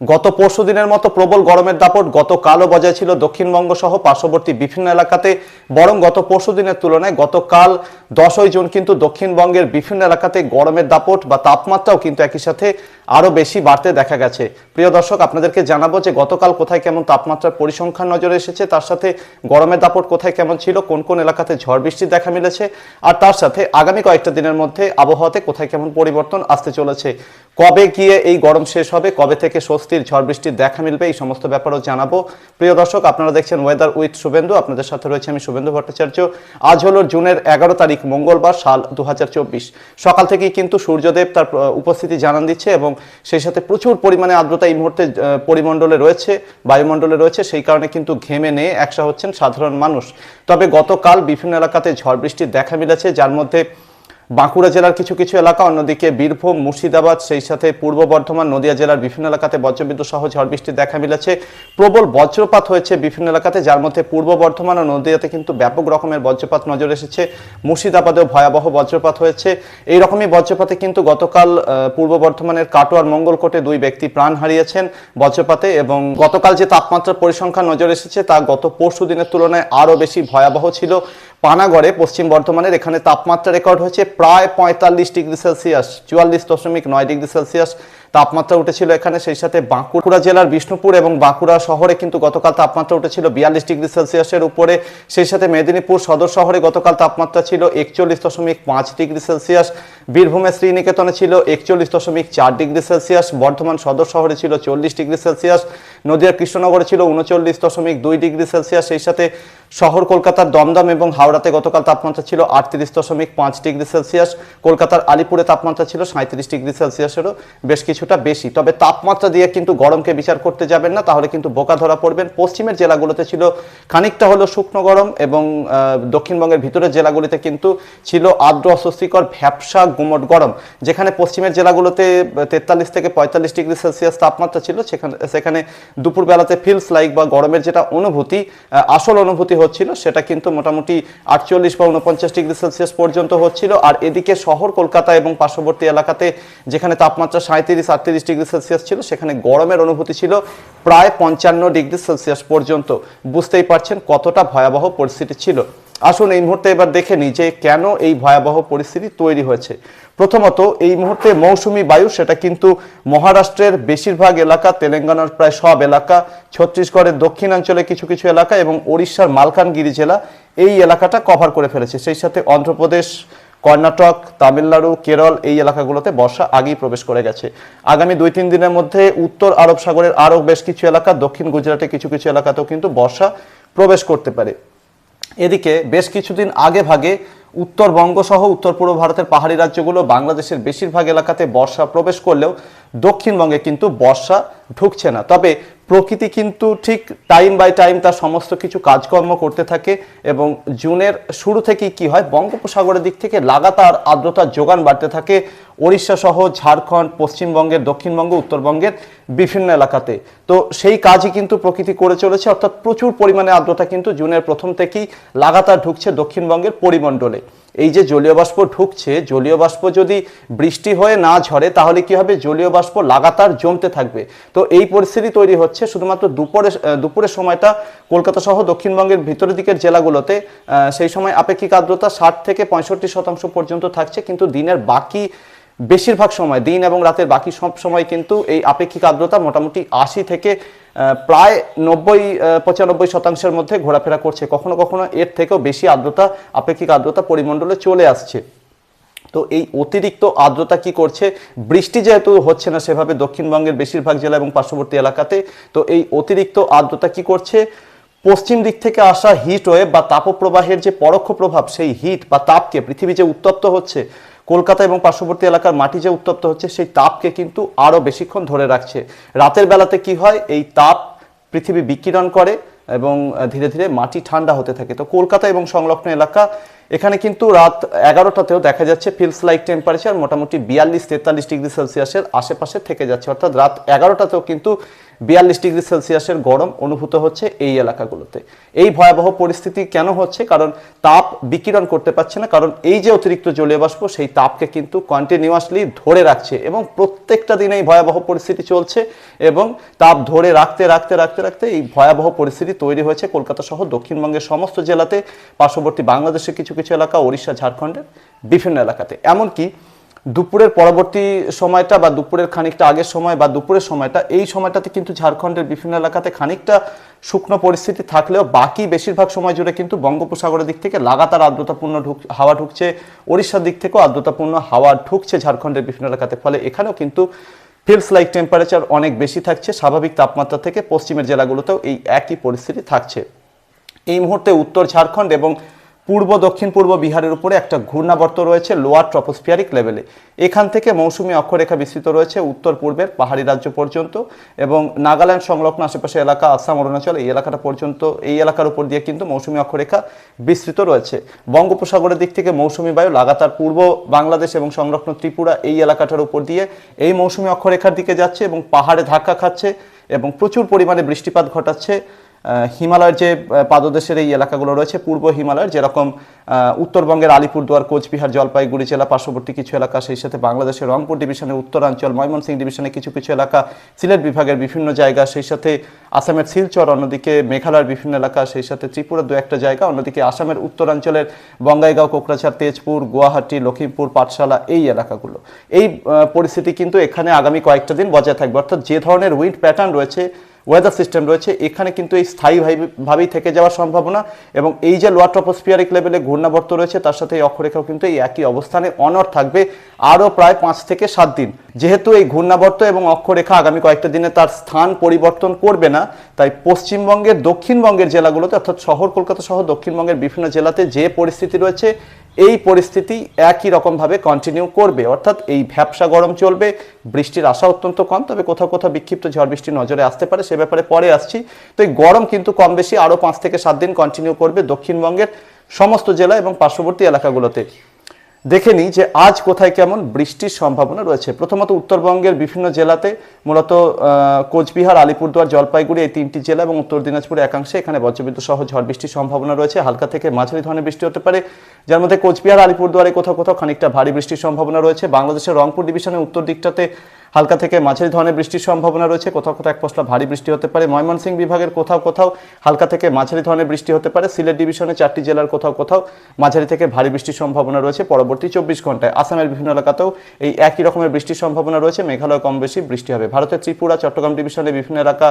গত পরশু দিনের মতো প্রবল গরমের দাপট গতকালও বজায় ছিল দক্ষিণবঙ্গ সহ পার্শ্ববর্তী বিভিন্ন এলাকাতে। বরং গত পরশু দিনের তুলনায় গতকাল দশই জুন কিন্তু দক্ষিণবঙ্গের বিভিন্ন এলাকাতে গরমের দাপট বা তাপমাত্রাও কিন্তু একই সাথে আরও বেশি বাড়তে দেখা গেছে। প্রিয় দর্শক, আপনাদেরকে জানাব যে গতকাল কোথায় কেমন তাপমাত্রার পরিসংখ্যান নজরে এসেছে, তার সাথে গরমের দাপট কোথায় কেমন ছিল, কোন কোন এলাকাতে ঝড় বৃষ্টির দেখা মিলেছে, আর তার সাথে আগামী কয়েকটা দিনের মধ্যে আবহাওয়াতে কোথায় কেমন পরিবর্তন আসতে চলেছে। কবে গিয়ে এই গরম শেষ হবে, কবে থেকে স্বস্তির ঝড় বৃষ্টির দেখা মিলবে, এই সমস্ত ব্যাপারও জানাব। প্রিয় দর্শক, আপনারা দেখছেন ওয়েদার উইথ শুভেন্দু, আপনাদের সাথে রয়েছে আমি শুভেন্দু ভট্টাচার্য। আজ হলো জুনের এগারো তারিখ, মঙ্গলবার, সাল দু হাজার চব্বিশ। সকাল থেকেই কিন্তু সূর্যদেব তার উপস্থিতি জানান দিচ্ছে এবং সেই সাথে প্রচুর পরিমাণে আর্দ্রতা এই মুহূর্তে পরিমণ্ডলে রয়েছে, বায়ুমণ্ডলে রয়েছে, সেই কারণে কিন্তু ঘেমে নিয়ে একসা হচ্ছেন সাধারণ মানুষ। তবে গতকাল বিভিন্ন এলাকাতে ঝড় বৃষ্টির দেখা মিলেছে, যার মধ্যে বাঁকুড়া জেলার কিছু কিছু এলাকা, অন্যদিকে বীরভূম, মুর্শিদাবাদ, সেই সাথে পূর্ব বর্ধমান, নদিয়া জেলার বিভিন্ন এলাকাতে বজ্রবিদ্যুৎ সহ ঝড় বৃষ্টির দেখা মিলেছে। প্রবল বজ্রপাত হয়েছে বিভিন্ন এলাকাতে, যার মধ্যে পূর্ব বর্ধমান ও নদিয়াতে কিন্তু ব্যাপক রকমের বজ্রপাত নজর এসেছে। মুর্শিদাবাদেও ভয়াবহ বজ্রপাত হয়েছে। এই রকমই বজ্রপাতে কিন্তু গতকাল পূর্ব বর্ধমানের কাটোয়ার মঙ্গলকোটে দুই ব্যক্তি প্রাণ হারিয়েছেন বজ্রপাতে এবং গতকাল যে তাপমাত্রার পরিসংখ্যান নজর এসেছে, তা গত পরশু দিনের তুলনায় আরও বেশি ভয়াবহ ছিল। পানাগড়ে পশ্চিম বর্ধমানের এখানে তাপমাত্রা রেকর্ড হয়েছে প্রায় পঁয়তাল্লিশ ডিগ্রি সেলসিয়াস, চুয়াল্লিশ দশমিক নয় ডিগ্রি সেলসিয়াস তাপমাত্রা উঠেছিল এখানে। সেই সাথে বাঁকুড়া জেলার বিষ্ণুপুর এবং বাঁকুড়া শহরে কিন্তু গতকাল তাপমাত্রা উঠেছিল বিয়াল্লিশ ডিগ্রি সেলসিয়াসের উপরে। সেই সাথে মেদিনীপুর সদর শহরে গতকাল তাপমাত্রা ছিল একচল্লিশ দশমিক পাঁচ ডিগ্রি সেলসিয়াস। বীরভূমের শ্রীনিকেতনে ছিল একচল্লিশ দশমিক চার ডিগ্রি সেলসিয়াস। বর্ধমান সদর শহরে ছিল চল্লিশ ডিগ্রি সেলসিয়াস। নদিয়ার কৃষ্ণনগরে ছিল উনচল্লিশ দশমিক দুই ডিগ্রি সেলসিয়াস। সেই সাথে শহর কলকাতার দমদম এবং হাওড়াতে গতকাল তাপমাত্রা ছিল আটত্রিশ দশমিক পাঁচ ডিগ্রি সেলসিয়াস। কলকাতার আলিপুরে তাপমাত্রা ছিল সাঁত্রিশ ডিগ্রি সেলসিয়াসেরও বেশ কিছুটা বেশি। তবে তাপমাত্রা দিয়ে কিন্তু গরমকে বিচার করতে যাবেন না, তাহলে কিন্তু বোকা ধরা পড়বেন। পশ্চিমের জেলাগুলোতে ছিল খানিকটা হলো শুকনো গরম এবং দক্ষিণবঙ্গের ভিতরের জেলাগুলিতে কিন্তু ছিল আর্দ্র অস্বস্তিকর ভ্যাবসা গুমট গরম। যেখানে পশ্চিমের জেলাগুলোতে তেতাল্লিশ থেকে পঁয়তাল্লিশ ডিগ্রি সেলসিয়াস তাপমাত্রা ছিল, সেখানে সেখানে দুপুরবেলাতে ফিলস লাইক বা গরমের যেটা অনুভূতি আসল অনুভূতি হচ্ছিল, সেটা কিন্তু মোটামুটি আটচল্লিশ বা উনপঞ্চাশ ডিগ্রি সেলসিয়াস পর্যন্ত হচ্ছিল। আর এদিকে শহর, কলকাতা এবং পার্শ্ববর্তী এলাকাতে যেখানে তাপমাত্রা সাঁত্রিশ আটত্রিশ ডিগ্রি সেলসিয়াস ছিল, সেখানে গরমের অনুভূতি ছিল প্রায় পঞ্চান্ন ডিগ্রি সেলসিয়াস পর্যন্ত। বুঝতেই পারছেন কতটা ভয়াবহ পরিস্থিতি ছিল। আসুন এই মুহূর্তে এবার দেখে নিই যে কেন এই ভয়াবহ পরিস্থিতি তৈরি হয়েছে। প্রথমত, এই মুহূর্তে মৌসুমি বায়ু, সেটা কিন্তু মহারাষ্ট্রের বেশিরভাগ এলাকা, তেলেঙ্গানার প্রায় সব এলাকা, ছত্তিশগড়ের দক্ষিণাঞ্চলে কিছু কিছু এলাকা এবং ওড়িশার মালকানগিরি জেলা এই এলাকাটা কভার করে ফেলেছে। সেই সাথে অন্ধ্রপ্রদেশ, কর্ণাটক, তামিলনাড়ু, কেরল এই এলাকাগুলোতে বর্ষা আগেই প্রবেশ করে গেছে। আগামী দুই তিন দিনের মধ্যে উত্তর আরব সাগরের আরও বেশ কিছু এলাকা, দক্ষিণ গুজরাটে কিছু কিছু এলাকাতেও কিন্তু বর্ষা প্রবেশ করতে পারে। এদিকে বেশ কিছুদিন আগে ভাগে উত্তরবঙ্গ সহ উত্তর পূর্ব ভারতের পাহাড়ি রাজ্যগুলো বাংলাদেশের বেশিরভাগ এলাকাতে বর্ষা প্রবেশ করলেও দক্ষিণবঙ্গে কিন্তু বর্ষা ঢুকছে না। তবে প্রকৃতি কিন্তু ঠিক টাইম বাই টাইম তার সমস্ত কিছু কাজকর্ম করতে থাকে এবং জুনের শুরু থেকেই কি হয়, বঙ্গোপসাগরের দিক থেকে লাগাতার আর্দ্রতার যোগান বাড়তে থাকে। ওড়িশা সহ ঝাড়খণ্ড, পশ্চিমবঙ্গের, দক্ষিণবঙ্গ, উত্তরবঙ্গের বিভিন্ন এলাকাতে। তো সেই কাজই কিন্তু প্রকৃতি করে চলেছে, অর্থাৎ প্রচুর পরিমাণে আর্দ্রতা কিন্তু জুনের প্রথম থেকেই লাগাতার ঢুকছে দক্ষিণবঙ্গের পরিমণ্ডলে। এই যে জলীয় বাষ্প ঢুকছে, জলীয় বাষ্প যদি বৃষ্টি হয়ে না ঝরে, তাহলে কি হবে? জলীয় বাষ্প লাগাতার জমতে থাকবে। তো এই পরিস্থিতি তৈরি হচ্ছে শুধুমাত্র দুপুরে দুপুরের সময়টা কলকাতা সহ দক্ষিণবঙ্গের ভিতরের দিকের জেলাগুলোতে সেই সময় আপেক্ষিক আর্দ্রতা ষাট থেকে পঁয়ষট্টি শতাংশ পর্যন্ত থাকছে, কিন্তু দিনের বাকি বেশিরভাগ সময়, দিন এবং রাতের বাকি সব সময় কিন্তু এই আপেক্ষিক আর্দ্রতা মোটামুটি আশি থেকে প্রায় নব্বই পঁচানব্বই শতাংশের মধ্যে ঘোরাফেরা করছে। কখনো কখনো এর থেকেও বেশি আর্দ্রতা, আপেক্ষিক আর্দ্রতা পরিমণ্ডলে চলে আসছে। তো এই অতিরিক্ত আর্দ্রতা কি করছে? বৃষ্টি যেহেতু হচ্ছে না সেভাবে দক্ষিণবঙ্গের বেশিরভাগ জেলা এবং পার্শ্ববর্তী এলাকাতে, তো এই অতিরিক্ত আর্দ্রতা কি করছে? পশ্চিম দিক থেকে আসা হিট ওয়েভ বা তাপপ্রবাহের যে পরোক্ষ প্রভাব, সেই হিট বা তাপকে পৃথিবী যে উত্তপ্ত হচ্ছে কলকাতা এবং পার্শ্ববর্তী এলাকার মাটি যে উত্তপ্ত হচ্ছে, সেই তাপকে কিন্তু আরও বেশিক্ষণ ধরে রাখছে। রাতের বেলাতে কি হয়? এই তাপ পৃথিবী বিকিরণ করে এবং ধীরে ধীরে মাটি ঠান্ডা হতে থাকে। তো কলকাতা এবং সংলগ্ন এলাকা এখানে কিন্তু রাত এগারোটাতেও দেখা যাচ্ছে ফিলস লাইক টেম্পারেচার মোটামুটি বিয়াল্লিশ তেতাল্লিশ ডিগ্রি সেলসিয়াসের আশেপাশে থেকে যাচ্ছে। অর্থাৎ রাত এগারোটাতেও কিন্তু বিয়াল্লিশ ডিগ্রি সেলসিয়াসের গরম অনুভূত হচ্ছে এই এলাকাগুলোতে। এই ভয়াবহ পরিস্থিতি কেন হচ্ছে? কারণ তাপ বিকিরণ করতে পারছে না। কারণ এই যে অতিরিক্ত জলীয় বাষ্প, সেই তাপকে কিন্তু কন্টিনিউয়াসলি ধরে রাখছে এবং প্রত্যেকটা দিন এই ভয়াবহ পরিস্থিতি চলছে এবং তাপ ধরে রাখতে রাখতে রাখতে রাখতে এই ভয়াবহ পরিস্থিতি তৈরি হয়েছে কলকাতা সহ দক্ষিণবঙ্গের সমস্ত জেলাতে। পার্শ্ববর্তী বাংলাদেশের কিছু কিছু এলাকা, ওড়িশা, ঝাড়খণ্ডের বিভিন্ন এলাকাতে। এমনকি দুপুরের পরবর্তী সময়টা বা দুপুরের খানিকটা আগের সময় বা দুপুরের সময়টা, এই সময়টাতে কিন্তু ঝাড়খণ্ডের বিভিন্ন এলাকাতে খানিকটা শুকনো পরিস্থিতি থাকলেও বাকি বেশিরভাগ সময় জুড়ে কিন্তু বঙ্গোপসাগরের দিক থেকে লাগাতার আর্দ্রতাপূর্ণ ঢুক হাওয়া ঢুকছে, ওড়িশার দিক থেকেও আর্দ্রতাপূর্ণ হাওয়া ঢুকছে ঝাড়খণ্ডের বিভিন্ন এলাকাতে। ফলে এখানেও কিন্তু ফিলস লাইক টেম্পারেচার অনেক বেশি থাকছে, স্বাভাবিক তাপমাত্রা থেকে পশ্চিমের জেলাগুলোতেও এই একই পরিস্থিতি থাকছে। এই মুহূর্তে উত্তর ঝাড়খণ্ড এবং পূর্ব, দক্ষিণ, পূর্ব বিহারের উপরে একটা ঘূর্ণাবর্ত রয়েছে লোয়ার ট্রপোস্ফিয়ারিক লেভেলে এখান থেকে মৌসুমী অক্ষরেখা বিস্তৃত রয়েছে উত্তর পূর্বের পাহাড়ি রাজ্য পর্যন্ত এবং নাগাল্যান্ড সংলগ্ন আশেপাশে এলাকা আসাম, অরুণাচল, এই এলাকাটা পর্যন্ত, এই এলাকার উপর দিয়ে কিন্তু মৌসুমী অক্ষরেখা বিস্তৃত রয়েছে। বঙ্গোপসাগরের দিক থেকে মৌসুমী বায়ু লাগাতার পূর্ব বাংলাদেশ এবং সংলগ্ন ত্রিপুরা এই এলাকাটার উপর দিয়ে এই মৌসুমী অক্ষরেখার দিকে যাচ্ছে এবং পাহাড়ে ধাক্কা খাচ্ছে এবং প্রচুর পরিমাণে বৃষ্টিপাত ঘটাচ্ছে। হিমালয়ের যে পাদদেশের এই এলাকাগুলো রয়েছে, পূর্ব হিমালয়ের, যেরকম উত্তরবঙ্গের আলিপুরদুয়ার, কোচবিহার, জলপাইগুড়ি জেলা, পার্শ্ববর্তী কিছু এলাকা, সেই সাথে বাংলাদেশের রংপুর ডিভিশনের উত্তরাঞ্চল, ময়মনসিংহ ডিভিশনের কিছু কিছু এলাকা, সিলেট বিভাগের বিভিন্ন জায়গা, সেই সাথে আসামের শিলচর, অন্যদিকে মেঘালয়ের বিভিন্ন এলাকা, সেই সাথে ত্রিপুরার দু একটা জায়গা, অন্যদিকে আসামের উত্তরাঞ্চলের বঙ্গাইগাঁও কোকরাঝার তেজপুর, গুয়াহাটি লখিমপুর পাঠশালা, এই এলাকাগুলো। এই পরিস্থিতি কিন্তু এখানে আগামী কয়েকটা দিন বজায় থাকবে। অর্থাৎ যে ধরনের উইন্ড প্যাটার্ন রয়েছে ওয়েদার সিস্টেম রয়েছে, এখানে কিন্তু এই স্থায়ীভাবেই থেকে যাওয়ার সম্ভাবনা এবং এই যে লোয়ার ট্রপোস্ফিয়ারিক লেভেলে ঘূর্ণাবর্ত রয়েছে, তার সাথে এই অক্ষরেখাও কিন্তু এই একই অবস্থানে অনর থাকবে আরও প্রায় পাঁচ থেকে সাত দিন। যেহেতু এই ঘূর্ণাবর্ত এবং অক্ষরেখা আগামী কয়েকটা দিনে তার স্থান পরিবর্তন করবে না, তাই পশ্চিমবঙ্গের, দক্ষিণবঙ্গের জেলাগুলোতে, অর্থাৎ শহর কলকাতা সহ দক্ষিণবঙ্গের বিভিন্ন জেলাতে যে পরিস্থিতি রয়েছে এই পরিস্থিতি একই রকমভাবে কন্টিনিউ করবে। অর্থাৎ এই ভ্যাবসা গরম চলবে, বৃষ্টির আশা অত্যন্ত কম, তবে কোথাও কোথাও বিক্ষিপ্ত ঝড় বৃষ্টি নজরে আসতে পারে, সে ব্যাপারে পরে আসছি। তো এই গরম কিন্তু কম বেশি আরও পাঁচ থেকে সাত দিন কন্টিনিউ করবে দক্ষিণবঙ্গের সমস্ত জেলা এবং পার্শ্ববর্তী এলাকাগুলোতে। দেখে নিই যে আজ কোথায় কেমন বৃষ্টির সম্ভাবনা রয়েছে। প্রথমত উত্তরবঙ্গের বিভিন্ন জেলাতে, মূলত কোচবিহার, আলিপুরদুয়ার, জলপাইগুড়ি এই তিনটি জেলা এবং উত্তর দিনাজপুর একাংশে এখানে বজ্রবিদ্যুৎ সহ ঝড় বৃষ্টির সম্ভাবনা রয়েছে। হালকা থেকে মাঝারি ধরনের বৃষ্টি হতে পারে। যার মধ্যে কোচবিহার, আলিপুরদুয়ারে কোথাও কোথাও খানিকটা ভারী বৃষ্টির সম্ভাবনা রয়েছে। বাংলাদেশের রংপুর ডিভিশনের উত্তর দিকটাতে হালকা থেকে মাঝারি ধরনের বৃষ্টির সম্ভাবনা রয়েছে। কোথাও কোথাও এক পশলা ভারী বৃষ্টি হতে পারে। ময়মনসিংহ বিভাগের কোথাও কোথাও হালকা থেকে মাঝারি ধরনের বৃষ্টি হতে পারে। সিলেট ডিভিশনে চারটি জেলার কোথাও কোথাও মাঝারি থেকে ভারী বৃষ্টির সম্ভাবনা রয়েছে। পরবর্তী চব্বিশ ঘন্টায় আসামের বিভিন্ন এলাকাতেও এই একই রকমের বৃষ্টির সম্ভাবনা রয়েছে। মেঘালয় কম বেশি বৃষ্টি হবে। ভারতের ত্রিপুরা, চট্টগ্রাম ডিভিশনের বিভিন্ন এলাকা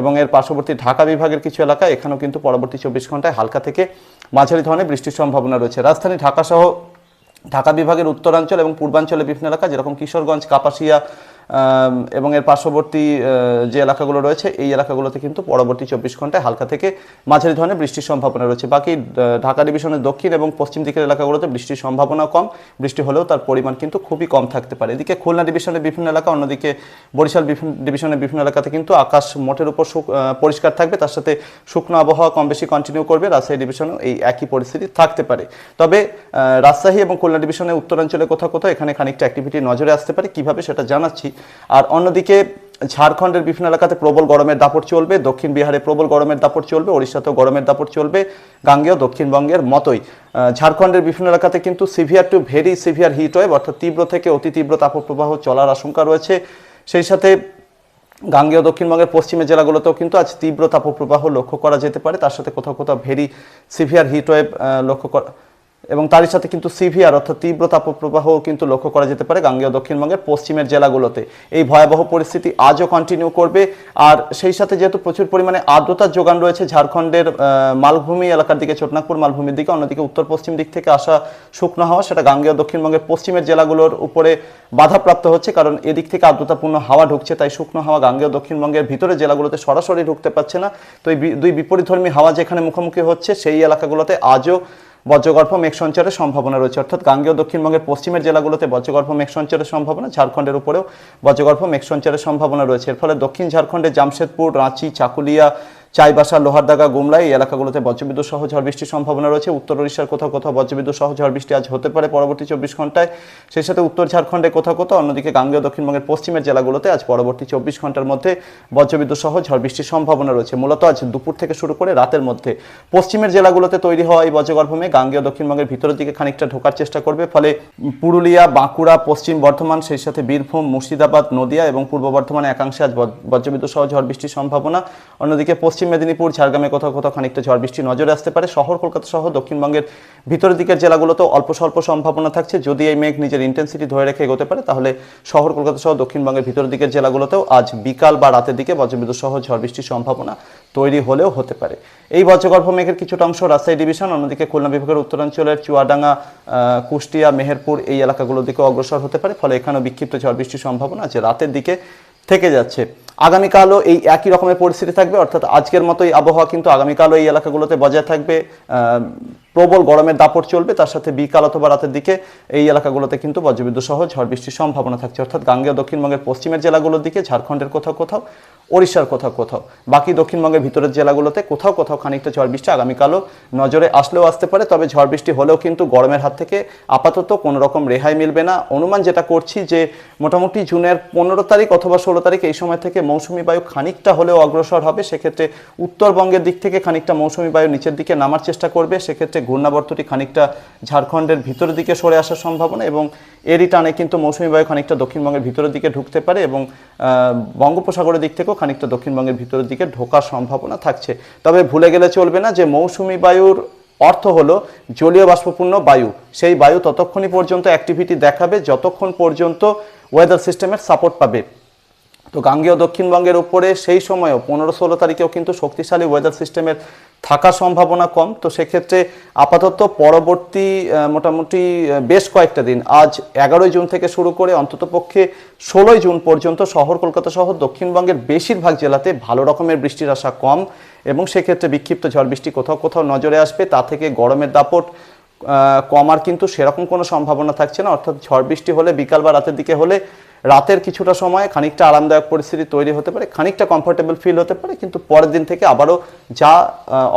এবং এর পার্শ্ববর্তী ঢাকা বিভাগের কিছু এলাকা এখানেও কিন্তু পরবর্তী চব্বিশ ঘন্টায় হালকা থেকে মাঝারি ধরনের বৃষ্টির সম্ভাবনা রয়েছে। রাজধানী ঢাকা সহ ঢাকা বিভাগের উত্তরাঞ্চল এবং পূর্বাঞ্চলের বিভিন্ন এলাকা, যেরকম কিশোরগঞ্জ, কাপাসিয়া এবং এর পার্শ্ববর্তী যে এলাকাগুলো রয়েছে, এই এলাকাগুলোতে কিন্তু পরবর্তী চব্বিশ ঘন্টায় হালকা থেকে মাঝারি ধরনের বৃষ্টির সম্ভাবনা রয়েছে। বাকি ঢাকা ডিভিশনের দক্ষিণ এবং পশ্চিম দিকের এলাকাগুলোতে বৃষ্টির সম্ভাবনা কম। বৃষ্টি হলেও তার পরিমাণ কিন্তু খুবই কম থাকতে পারে। এদিকে খুলনা ডিভিশনের বিভিন্ন এলাকা, অন্যদিকে বরিশাল ডিভিশনের বিভিন্ন এলাকাতে কিন্তু আকাশ মোটের উপর পরিষ্কার থাকবে। তার সাথে শুকনো আবহাওয়া কম বেশি কন্টিনিউ করবে। রাজশাহী ডিভিশনেও এই একই পরিস্থিতি থাকতে পারে। তবে রাজশাহী এবং খুলনা ডিভিশনের উত্তরাঞ্চলে কোথাও কোথাও এখানে খানিকটা অ্যাক্টিভিটি নজরে আসতে পারে। কীভাবে সেটা জানাচ্ছি আর অন্যদিকে ঝাড়খণ্ডের বিভিন্ন এলাকাতে প্রবল গরমের দাপট চলবে, দক্ষিণ বিহারে প্রবল গরমের দাপট চলবে, ওড়িশাতেও গরমের দাপট চলবে, গাঙ্গেয়, দক্ষিণবঙ্গের মতোই। ঝাড়খণ্ডের বিভিন্ন এলাকাতে কিন্তু severe to very severe heat wave, অর্থাৎ তীব্র থেকে অতি তীব্র তাপপ্রবাহ চলার আশঙ্কা রয়েছে। সেই সাথে গাঙ্গেয়, দক্ষিণবঙ্গের পশ্চিমের জেলাগুলোতেও কিন্তু আজ তীব্র তাপপ্রবাহ লক্ষ্য করা যেতে পারে। তার সাথে কোথাও কোথাও ভেরি সিভিয়ার হিট ওয়েভ লক্ষ্য করা এবং তারই সাথে কিন্তু সিভিয়ার অর্থাৎ তীব্র তাপপ্রবাহ কিন্তু লক্ষ্য করা যেতে পারে গাঙ্গেয় দক্ষিণবঙ্গের পশ্চিমের জেলাগুলোতে। এই ভয়াবহ পরিস্থিতি আজও কন্টিনিউ করবে। আর সেই সাথে যেহেতু প্রচুর পরিমাণে আর্দ্রতার যোগান রয়েছে ঝাড়খণ্ডের মালভূমি এলাকার দিকে ছোটনাগপুর মালভূমির দিকে, অন্যদিকে উত্তর পশ্চিম দিক থেকে আসা শুকনো হাওয়া, সেটা গাঙ্গেয় দক্ষিণবঙ্গের পশ্চিমের জেলাগুলোর উপরে বাধাপ্রাপ্ত হচ্ছে, কারণ এদিক থেকে আর্দ্রতাপূর্ণ হাওয়া ঢুকছে, তাই শুকনো হাওয়া গাঙ্গেয় দক্ষিণবঙ্গের ভিতরে জেলাগুলোতে সরাসরি ঢুকতে পারছে না। তো এই দুই বিপরীতধর্মী হাওয়া যেখানে মুখোমুখি হচ্ছে, সেই এলাকাগুলোতে আজও বজ্রগর্ভ মেঘ সঞ্চারের সম্ভাবনা রয়েছে। অর্থাৎ গাঙ্গেয় দক্ষিণবঙ্গের পশ্চিমের জেলাগুলোতে বজ্রগর্ভ মেঘ সঞ্চারের সম্ভাবনা, ঝাড়খণ্ডের উপরেও বজ্রগর্ভ মেঘ সঞ্চারের সম্ভাবনা রয়েছে। এর ফলে দক্ষিণ ঝাড়খণ্ডের জামশেদপুর, রাঁচি, চাকুলিয়া চাইবাসা, লোহারদাগা, গুমলা এই এলাকাগুলোতে বজ্রবিদ্যুৎ সহ ঝড় বৃষ্টির সম্ভাবনা রয়েছে। উত্তর উড়িষ্যার কোথাও কোথাও বজ্রবিদ্যুৎ সহ ঝড় বৃষ্টি আজ হতে পারে পরবর্তী চব্বিশ ঘন্টায় সেই সাথে উত্তর ঝাড়খণ্ডে কোথাও কোথাও, অন্যদিকে গাঙ্গেয় দক্ষিণবঙ্গের পশ্চিমের জেলাগুলোতে আজ পরবর্তী চব্বিশ ঘণ্টার মধ্যে বজ্রবিদ্যুৎ সহ ঝড় বৃষ্টির সম্ভাবনা রয়েছে। মূলত আজ দুপুর থেকে শুরু করে রাতের মধ্যে পশ্চিমের জেলাগুলোতে তৈরি হওয়া এই বজ্রগর্ভ মেঘ গাঙ্গেয় দক্ষিণবঙ্গের ভিতরের দিকে খানিকটা ঢোকার চেষ্টা করবে। ফলে পুরুলিয়া, বাঁকুড়া, পশ্চিম বর্ধমান, সেই সাথে বীরভূম, মুর্শিদাবাদ, নদিয়া এবং পূর্ব বর্ধমানে একাংশে আজ বজ- বজ্রবিদ্যুৎ সহ ঝড় বৃষ্টির সম্ভাবনা। অন্যদিকে পশ্চিম মেদিনীপুর ঝাড়গ্রামে কোথাও কোথাও খানিকটা ঝড় বৃষ্টি নজরে আসতে পারে। শহর কলকাতা সহ দক্ষিণবঙ্গের ভিতরের দিকের জেলাগুলোতেও অল্প স্বল্প সম্ভাবনা থাকছে। যদি এই মেঘ নিজের ইন্টেন্সিটি ধরে রেখে এগোতে পারে, তাহলে শহর কলকাতা সহ দক্ষিণবঙ্গের ভিতরের দিকের জেলাগুলোতেও আজ বিকাল বা রাতের দিকে বজ্রবিদ্যুৎ সহ ঝড় বৃষ্টির সম্ভাবনা তৈরি হলেও হতে পারে। এই বজ্রগর্ভ মেঘের কিছুটা অংশ রাজশাহী ডিভিশন, অন্যদিকে খুলনা বিভাগের উত্তরাঞ্চলের চুয়াডাঙ্গা কুষ্টিয়া, মেহেরপুর এই এলাকাগুলোর দিকে অগ্রসর হতে পারে। ফলে এখানেও বিক্ষিপ্ত ঝড় বৃষ্টির সম্ভাবনা আছে রাতের দিকে থেকে যাচ্ছে। আগামীকালও এই একই রকমের পরিস্থিতি থাকবে, অর্থাৎ আজকের মতোই আবহাওয়া কিন্তু আগামীকালও এই এলাকাগুলোতে বজায় থাকবে। প্রবল গরমের দাপট চলবে, তার সাথে বিকাল অথবা রাতের দিকে এই এলাকাগুলোতে কিন্তু বজ্রবিদ্যুৎ সহ ঝড় বৃষ্টির সম্ভাবনা থাকছে। অর্থাৎ গাঙ্গেয় দক্ষিণবঙ্গের পশ্চিমের জেলাগুলোর দিকে, ঝাড়খণ্ডের কোথাও কোথাও, ওড়িশার কোথাও কোথাও, বাকি দক্ষিণবঙ্গের ভিতরের জেলাগুলোতে কোথাও কোথাও খানিকটা ঝড় বৃষ্টি আগামীকালও নজরে আসলেও আসতে পারে। তবে ঝড় বৃষ্টি হলেও কিন্তু গরমের হাত থেকে আপাতত কোনো রকম রেহাই মিলবে না। অনুমান যেটা করছি যে মোটামুটি জুনের পনেরো তারিখ অথবা ষোলো তারিখ এই সময় থেকে মৌসুমি বায়ু খানিকটা হলেও অগ্রসর হবে, সেক্ষেত্রে উত্তরবঙ্গের দিক থেকে খানিকটা মৌসুমি বায়ু নিচের দিকে নামার চেষ্টা করবে, সেক্ষেত্রে ঘূর্ণাবর্তটি খানিকটা ঝাড়খণ্ডের ভিতরের দিকে সরে আসার সম্ভাবনা এবং এরই টানে কিন্তু মৌসুমি বায়ু খানিকটা দক্ষিণবঙ্গের ভিতরের দিকে ঢুকতে পারে এবং বঙ্গোপসাগরের দিক থেকেও খানিকটা দক্ষিণবঙ্গের ভিতরের দিকে ঢোকার সম্ভাবনা থাকছে। তবে ভুলে গেলে চলবে না যে মৌসুমি বায়ুর অর্থ হলো জলীয় বাষ্পপূর্ণ বায়ু। সেই বায়ু ততক্ষণই পর্যন্ত অ্যাক্টিভিটি দেখাবে, যতক্ষণ পর্যন্ত ওয়েদার সিস্টেমের সাপোর্ট পাবে। তো গাঙ্গেয় দক্ষিণবঙ্গের উপরে সেই সময়ও পনেরো ষোলো তারিখেও কিন্তু শক্তিশালী ওয়েদার সিস্টেমের থাকার সম্ভাবনা কম। তো সেক্ষেত্রে আপাতত পরবর্তী মোটামুটি বেশ কয়েকটা দিন, আজ এগারোই জুন থেকে শুরু করে অন্ততপক্ষে ষোলোই জুন পর্যন্ত শহর কলকাতা সহ দক্ষিণবঙ্গের বেশিরভাগ জেলাতে ভালো রকমের বৃষ্টির আশা কম এবং সেক্ষেত্রে বিক্ষিপ্ত ঝড় বৃষ্টি কোথাও কোথাও নজরে আসবে। তা থেকে গরমের দাপট কমার কিন্তু সেরকম কোনো সম্ভাবনা থাকছে না। অর্থাৎ ঝড় বৃষ্টি হলে, বিকাল বা রাতের দিকে হলে রাতের কিছুটা সময় খানিকটা আরামদায়ক পরিস্থিতি তৈরি হতে পারে, খানিকটা কমফোর্টেবল ফিল হতে পারে, কিন্তু পরের দিন থেকে আবারও যা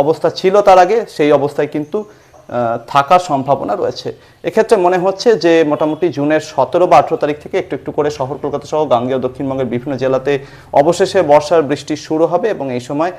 অবস্থা ছিল তার আগে সেই অবস্থায় কিন্তু থাকার সম্ভাবনা রয়েছে। এক্ষেত্রে মনে হচ্ছে যে মোটামুটি জুনের সতেরো বা আঠেরো তারিখ থেকে একটু একটু করে শহর কলকাতা সহ গাঙ্গেয় দক্ষিণবঙ্গের বিভিন্ন জেলাতে অবশেষে বর্ষার বৃষ্টি শুরু হবে এবং এই সময়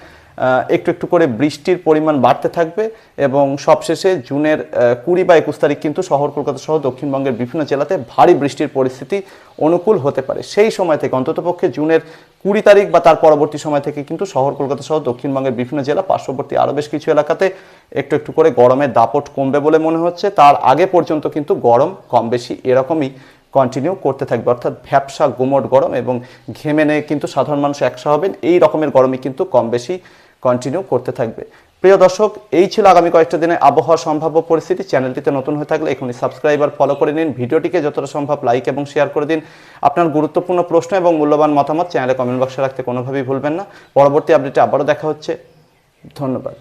একটু একটু করে বৃষ্টির পরিমাণ বাড়তে থাকবে এবং সবশেষে জুনের কুড়ি বা একুশ তারিখ কিন্তু শহর কলকাতা সহ দক্ষিণবঙ্গের বিভিন্ন জেলাতে ভারী বৃষ্টির পরিস্থিতি অনুকূল হতে পারে। সেই সময় থেকে অন্ততপক্ষে জুনের কুড়ি তারিখ বা তার পরবর্তী সময় থেকে কিন্তু শহর কলকাতা সহ দক্ষিণবঙ্গের বিভিন্ন জেলা, পার্শ্ববর্তী আরও বেশ কিছু এলাকাতে একটু একটু করে গরমের দাপট কমবে বলে মনে হচ্ছে। তার আগে পর্যন্ত কিন্তু গরম কম বেশি এরকমই কন্টিনিউ করতে থাকবে, অর্থাৎ ভ্যাবসা গুমট গরম এবং ঘেমে নিয়ে কিন্তু সাধারণ মানুষ একসা হবেন, এই রকমের গরমই কিন্তু কম বেশি কন্টিনিউ করতে থাকবে। প্রিয় দর্শক, এই ছিল আগামী কয়েকটা দিনে আবহাওয়া সম্ভাব্য পরিস্থিতি। চ্যানেলটিতে নতুন হয়ে থাকলে এখনই সাবস্ক্রাইবার ফলো করে নিন। ভিডিওটিকে যতটা সম্ভব লাইক এবং শেয়ার করে দিন। আপনার গুরুত্বপূর্ণ প্রশ্ন এবং মূল্যবান মতামত চ্যানেলে কমেন্ট বক্সে রাখতে কোনোভাবেই ভুলবেন না। পরবর্তী আপডেটে আবারও দেখা হচ্ছে। ধন্যবাদ।